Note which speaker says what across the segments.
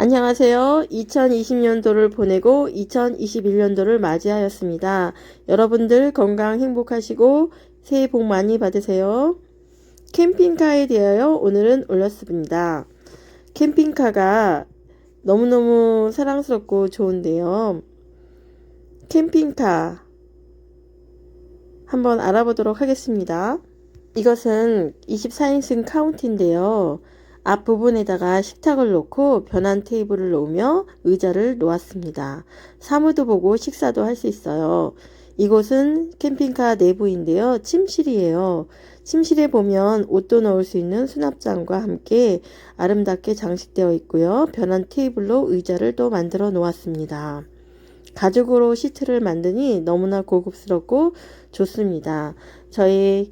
Speaker 1: 안녕하세요. 2020년도를 보내고 2021년도를 맞이하였습니다. 여러분들 건강 행복하시고 새해 복 많이 받으세요. 캠핑카에 대하여 오늘은 올렸습니다. 캠핑카가 너무너무 사랑스럽고 좋은데요. 캠핑카 한번 알아보도록 하겠습니다. 이것은 24인승 카운티인데요. 앞부분에다가 식탁을 놓고 변환 테이블을 놓으며 의자를 놓았습니다. 사무도 보고 식사도 할 수 있어요. 이곳은 캠핑카 내부인데요. 침실이에요. 침실에 보면 옷도 넣을 수 있는 수납장과 함께 아름답게 장식되어 있고요. 변환 테이블로 의자를 또 만들어 놓았습니다. 가죽으로 시트를 만드니 너무나 고급스럽고 좋습니다. 저희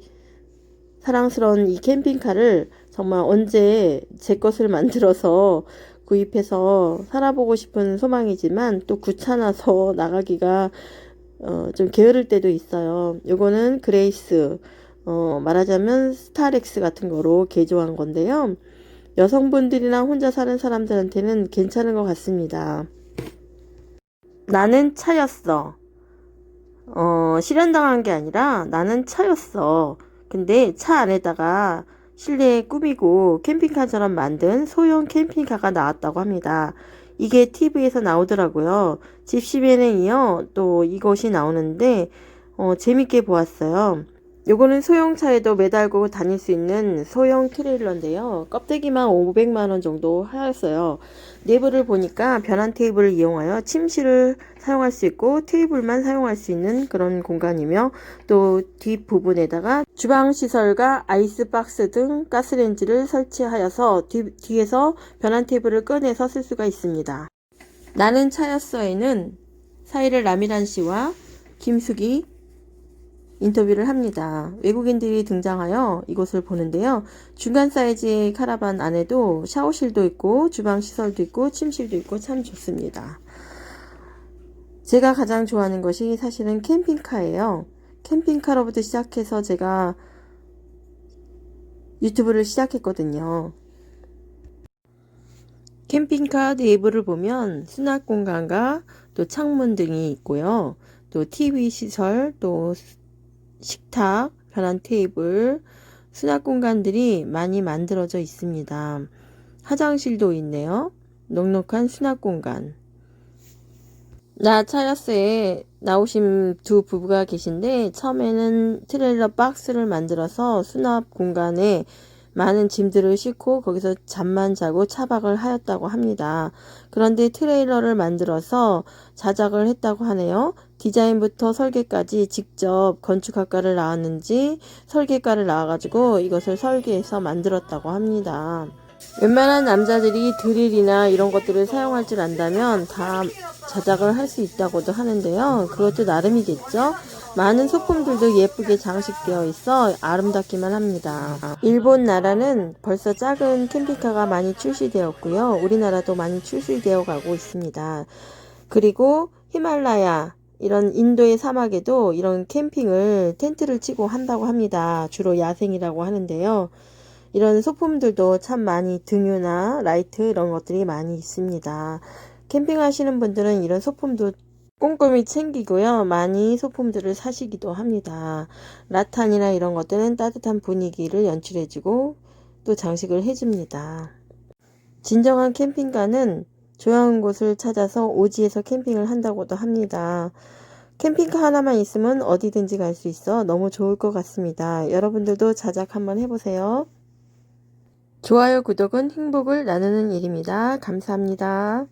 Speaker 1: 사랑스러운 이 캠핑카를 정말 언제 제 것을 만들어서 구입해서 살아보고 싶은 소망이지만 또 귀찮아서 나가기가 어, 좀 게으를 때도 있어요. 요거는 그레이스, 어, 말하자면 스타렉스 같은 거로 개조한 건데요. 여성분들이랑 혼자 사는 사람들한테는 괜찮은 것 같습니다. 나는 차였어. 어, 실현당한 게 아니라 나는 차였어. 근데 차 안에다가 실내에 꾸미고 캠핑카처럼 만든 소형 캠핑카가 나왔다고 합니다. 이게 TV에서 나오더라고요. 집시맨에 이어 또 이것이 나오는데 어, 재밌게 보았어요. 요거는 소형차에도 매달고 다닐 수 있는 소형 트레일러인데요. 껍데기만 500만원 정도 하였어요. 내부를 보니까 변환 테이블을 이용하여 침실을 사용할 수 있고 테이블만 사용할 수 있는 그런 공간이며 또 뒷부분에다가 주방 시설과 아이스박스 등 가스레인지를 설치하여서 뒤, 뒤에서 변환 테이블을 꺼내서 쓸 수가 있습니다. 나는 차였어에는 사이를 라미란 씨와 김숙이 인터뷰를 합니다. 외국인들이 등장하여 이곳을 보는데요. 중간 사이즈의 카라반 안에도 샤워실도 있고 주방 시설도 있고 침실도 있고 참 좋습니다. 제가 가장 좋아하는 것이 사실은 캠핑카예요. 캠핑카로부터 시작해서 제가 유튜브를 시작했거든요. 캠핑카 내부를 보면 수납 공간과 또 창문 등이 있고요. 또 TV 시설, 또 식탁, 변환 테이블, 수납 공간들이 많이 만들어져 있습니다. 화장실도 있네요. 넉넉한 수납 공간. 나 차야스에 나오신 두 부부가 계신데 처음에는 트레일러 박스를 만들어서 수납 공간에 많은 짐들을 싣고 거기서 잠만 자고 차박을 하였다고 합니다. 그런데 트레일러를 만들어서 자작을 했다고 하네요. 디자인부터 설계까지 직접 건축학과를 나왔는지 설계과를 나와가지고 이것을 설계해서 만들었다고 합니다. 웬만한 남자들이 드릴이나 이런 것들을 사용할 줄 안다면 다 자작을 할 수 있다고도 하는데요. 그것도 나름이겠죠. 많은 소품들도 예쁘게 장식되어 있어 아름답기만 합니다. 일본 나라는 벌써 작은 캠핑카가 많이 출시되었고요. 우리나라도 많이 출시되어 가고 있습니다. 그리고 히말라야 이런 인도의 사막에도 이런 캠핑을 텐트를 치고 한다고 합니다. 주로 야생이라고 하는데요. 이런 소품들도 참 많이 등유나 라이트 이런 것들이 많이 있습니다. 캠핑 하시는 분들은 이런 소품도 꼼꼼히 챙기고요. 많이 소품들을 사시기도 합니다. 라탄이나 이런 것들은 따뜻한 분위기를 연출해주고 또 장식을 해줍니다. 진정한 캠핑카는 조용한 곳을 찾아서 오지에서 캠핑을 한다고도 합니다. 캠핑카 하나만 있으면 어디든지 갈 수 있어 너무 좋을 것 같습니다. 여러분들도 자작 한번 해보세요. 좋아요, 구독은 행복을 나누는 일입니다. 감사합니다.